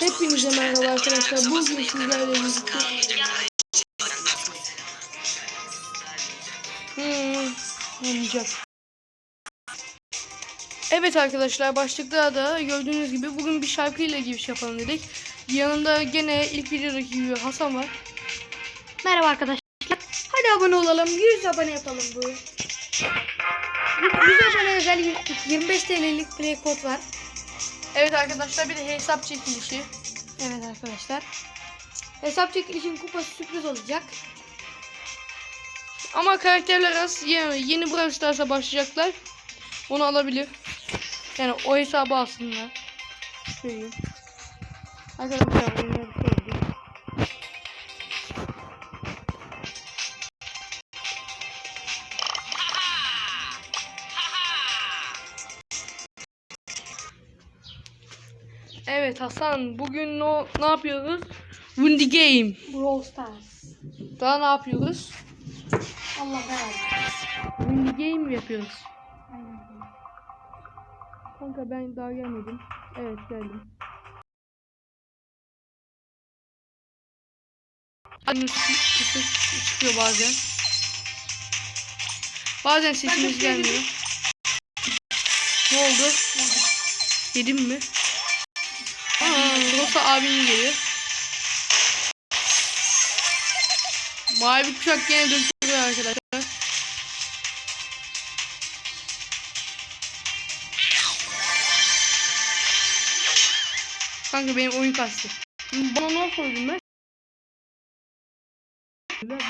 Hepinize merhaba arkadaşlar. Bugün sizlerle birlikte Hmm. Evet arkadaşlar başlıkta da gördüğünüz gibi bugün bir şarkıyla giriş yapalım dedik. Yanımda gene ilk videodaki gibi Hasan var. Merhaba arkadaşlar. Hadi abone olalım. 100 abone yapalım bu. 100 abone özel 25 TL'lik play kod var. Evet arkadaşlar bir de hesap çekilişi. Evet arkadaşlar. Hesap çekilişin kupası sürpriz olacak. Ama karakterler az yeni, yeni Brawl Stars'a başlayacaklar. Onu alabilir. Yani o hesabı aslında. Şöyle. Arkadaşlar oyuna Evet Hasan bugün no, ne yapıyoruz? Win the game. Brawl Stars. Daha ne yapıyoruz? Allah belanı. Win the game mi yapıyoruz? Kanka ben daha gelmedim. Evet geldim. Hani kısık çıkıyor bazen. Bazen sesimiz gelmiyor. Ne oldu? Yedim mi? Rosa abinin geliyor. Mavi kuşak gene dökülüyor arkadaşlar. Kanka benim oyun kastı. Bana ne sordun ben?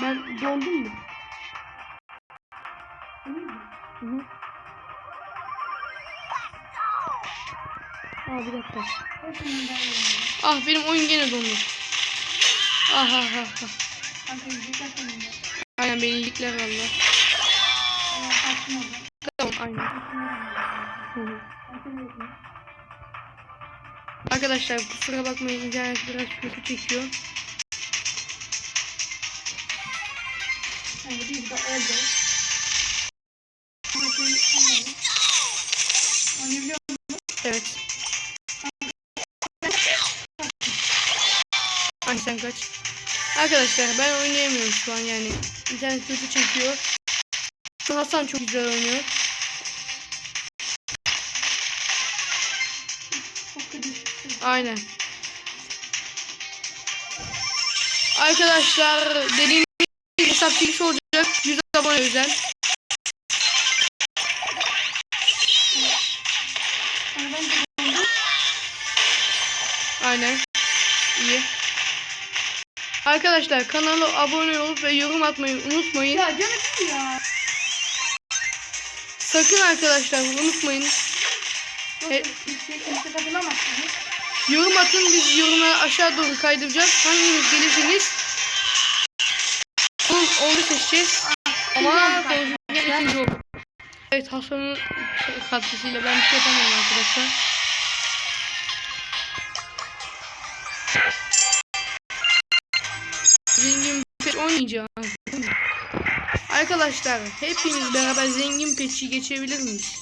Ben dondum mu? Hı hı. Aa bir dakika. Ah benim oyun gene dondu. Ah ah ah. ah. Aynen beni iyilikler valla. Tamam aynen. Hı hı. Arkadaşlar kusura bakmayın internet biraz kötü çekiyor. Evet. Ay sen kaç. Arkadaşlar ben oynayamıyorum şu an yani. İnternet kötü çekiyor. Hasan çok güzel oynuyor. Aynen. Arkadaşlar dediğim hesap çekişi olacak. 100 abone özel. Arkadaşlar kanala abone olup ve yorum atmayı unutmayın. Ya canım ya. Sakın arkadaşlar unutmayın. E, Kimse katılamazsınız. yorum atın biz yorumları aşağı doğru kaydıracağız. Hanginiz gelirsiniz? Onu, onu seçeceğiz. Ama temizlikten ikinci oldu. Evet Hasan'ın katkısıyla ben bir şey yapamıyorum arkadaşlar. Pet oynayacağım. Arkadaşlar hepiniz beraber zengin petçi geçebilir miyiz?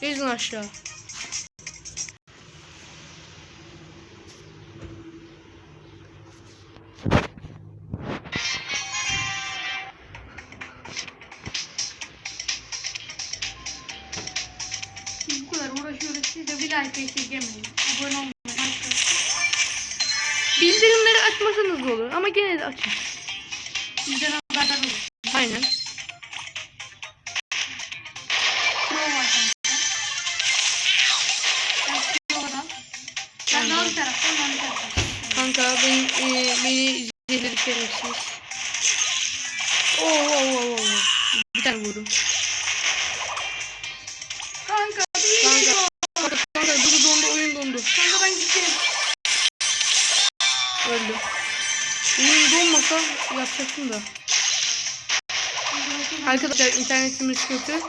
Gezin aşağı. Bu kadar uğraşıyoruz. Siz de bir like esirgemeyin. Abone olmayı. like- Bildirimleri açmasanız da olur ama gene de açın. Bizden haberdar olun. Aynen. Pro var kanka. Ben daha bir taraftan, bir taraftan. Kanka beni, e, beni zehirledi şerefsiz. Oo, oo, oo, oo. Bir tane vurdum. Donmasa yapacaktım da. Arkadaşlar internetimiz kötü.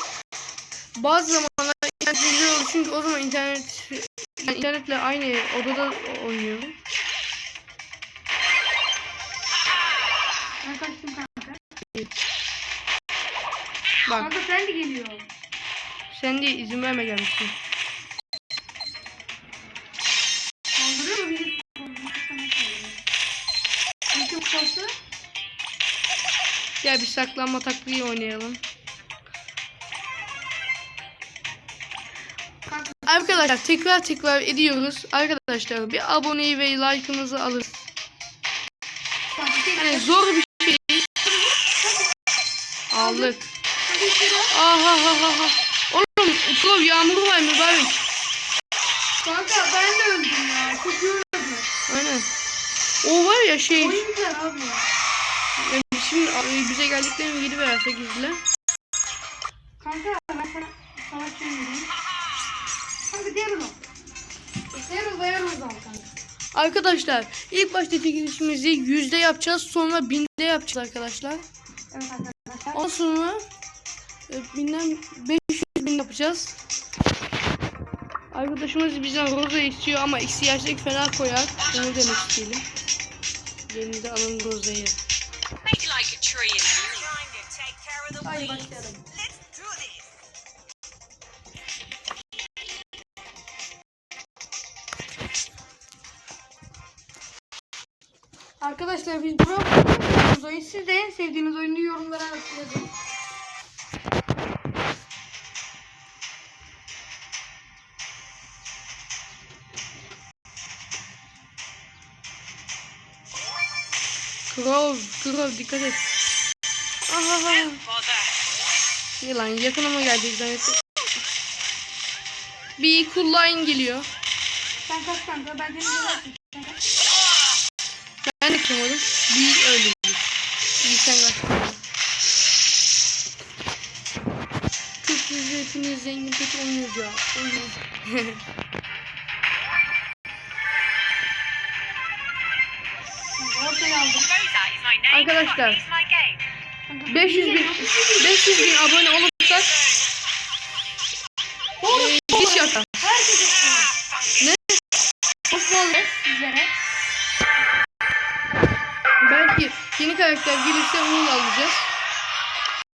Bazı zamanlar internet güzel olur çünkü o zaman internet ben internetle aynı odada oynuyorum. Ben kaçtım kanka. Bak Kanka sen de geliyor. sen de izin verme gelmişsin. Gel bir saklanma taktiği oynayalım. Arkadaşlar tekrar tekrar ediyoruz. Arkadaşlar bir aboneyi ve like'ınızı tek Yani zor bir şey. değil. Aldık. Aha ha ha ha. Oğlum Pro yağmur var mübarek. Kanka ben de öldüm ya. Çok iyi öldüm. Aynen. O var ya şey. Oyuncular abi ya. Yani Şimdi e, bize geldiklerini geri ver 8'le. Kanka ben sana vereyim. Kanka diğer uzun. Diğer uzun diğer uzun kanka. Arkadaşlar ilk başta çekilişimizi yüzde yapacağız. Sonra binde yapacağız arkadaşlar. Evet arkadaşlar. Ondan sonra e, binden 500 bin yapacağız. Arkadaşımız bizden roza istiyor ama ihtiyaçlık fena koyar. Onu demek isteyelim. Gelin de alın rozayı. Tree and trying to take care of the Hadi weeds. başlayalım. Let's do this. Arkadaşlar biz bakıyoruz oyun. Siz de en sevdiğiniz oyunu yorumlara yazın. Crow, Crow dikkat et. Aha. Yılan yakınıma gelecek zannettim. Bir kullayın geliyor. Sen kaç kanka ben seni güzelsin. Sen kaç. Ben de kırmadım. Bir öldü. İyi sen kaç. Çok hızlı hepiniz zengin kötü oynuyor. Oynuyor. My name. Arkadaşlar. 500 bin 500 bin abone olursak eee iş yapar. Herkes istiyor. Ne? Osmanlı Sizlere. belki yeni karakter gelirse onu alacağız.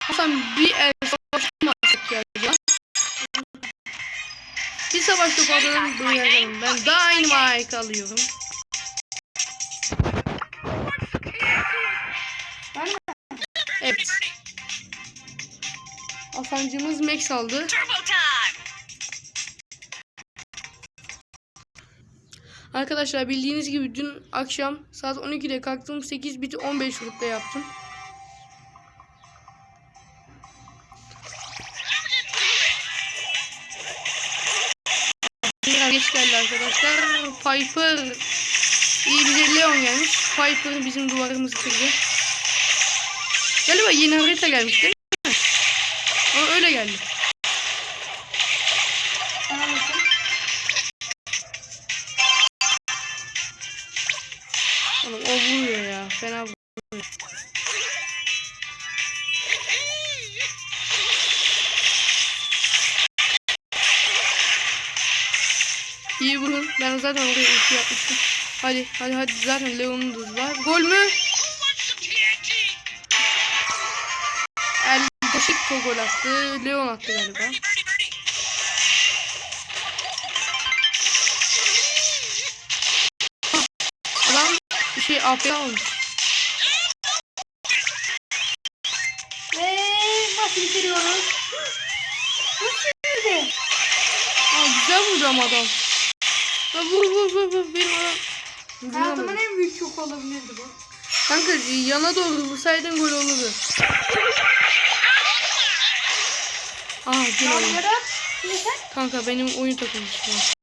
Hasan bir el savaşmazsak ya acaba. Bir savaş topu alalım buraya yazalım. Ben Dynamite alıyorum. Hasancımız Max aldı. Arkadaşlar bildiğiniz gibi dün akşam saat 12'de kalktım. 8 biti 15 grupta yaptım. Geç geldi arkadaşlar. Piper iyi bize Leon gelmiş. Piper bizim duvarımızı kırdı. Galiba yeni harita gelmiş değil mi? Fena vuruyor. İyi vurun. Ben zaten oraya ulti yapmıştım. Hadi hadi hadi zaten Leon'un da var. Gol mü? El Daşik gol attı. Leon attı galiba. Adam şey AP almış. Maçı bitiriyoruz. Nasıl bitirdi? Aa, güzel vurdu ama adam. Vur vur vur vur benim adam. Hayatımın en büyük şoku olabilirdi bu. Kanka yana doğru vursaydın gol olurdu. Aa. Şimdi sen. Kanka benim oyun takılmış. şu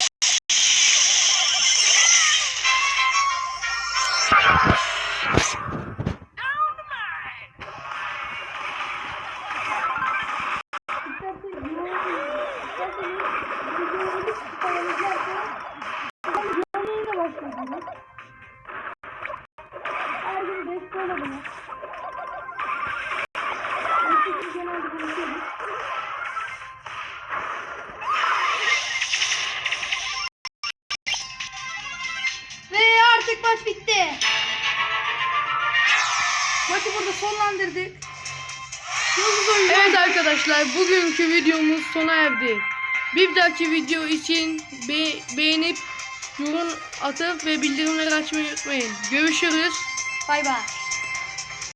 maç bitti. Maçı burada sonlandırdık. Evet arkadaşlar bugünkü videomuz sona erdi. Bir dahaki video için be- beğenip yorum atıp ve bildirimleri açmayı unutmayın. Görüşürüz. Bay bay.